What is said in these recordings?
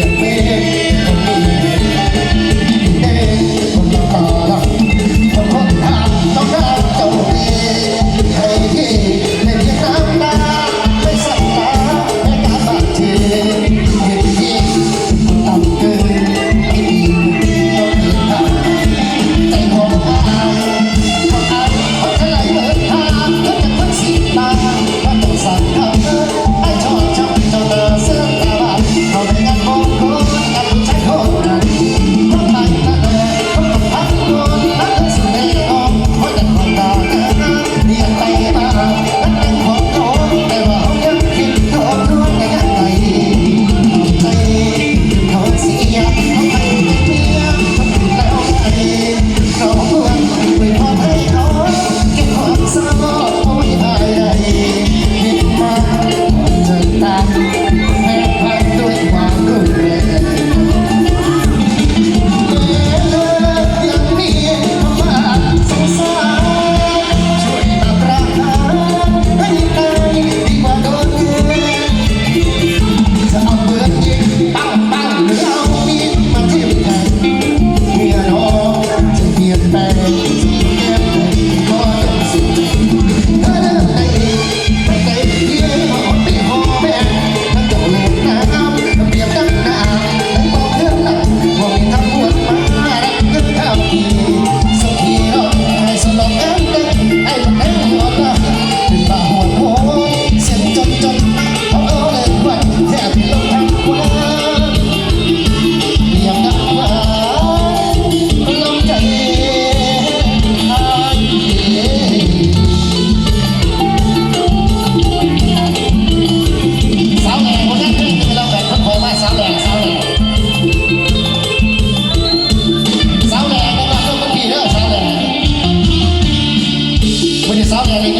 ยงเมฆ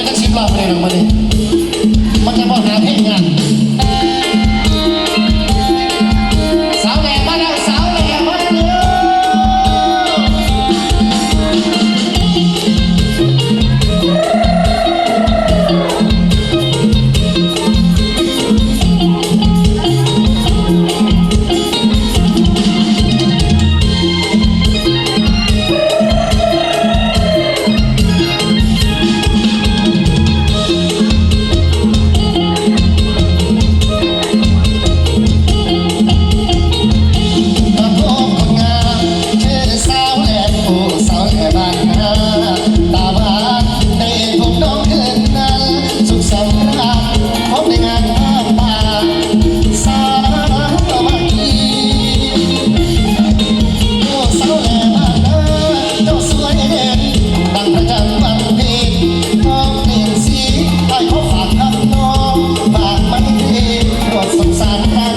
จักสิบรอบเลยหรอกมาเลยมันจะบอกหาเพ่งงาน Gracias.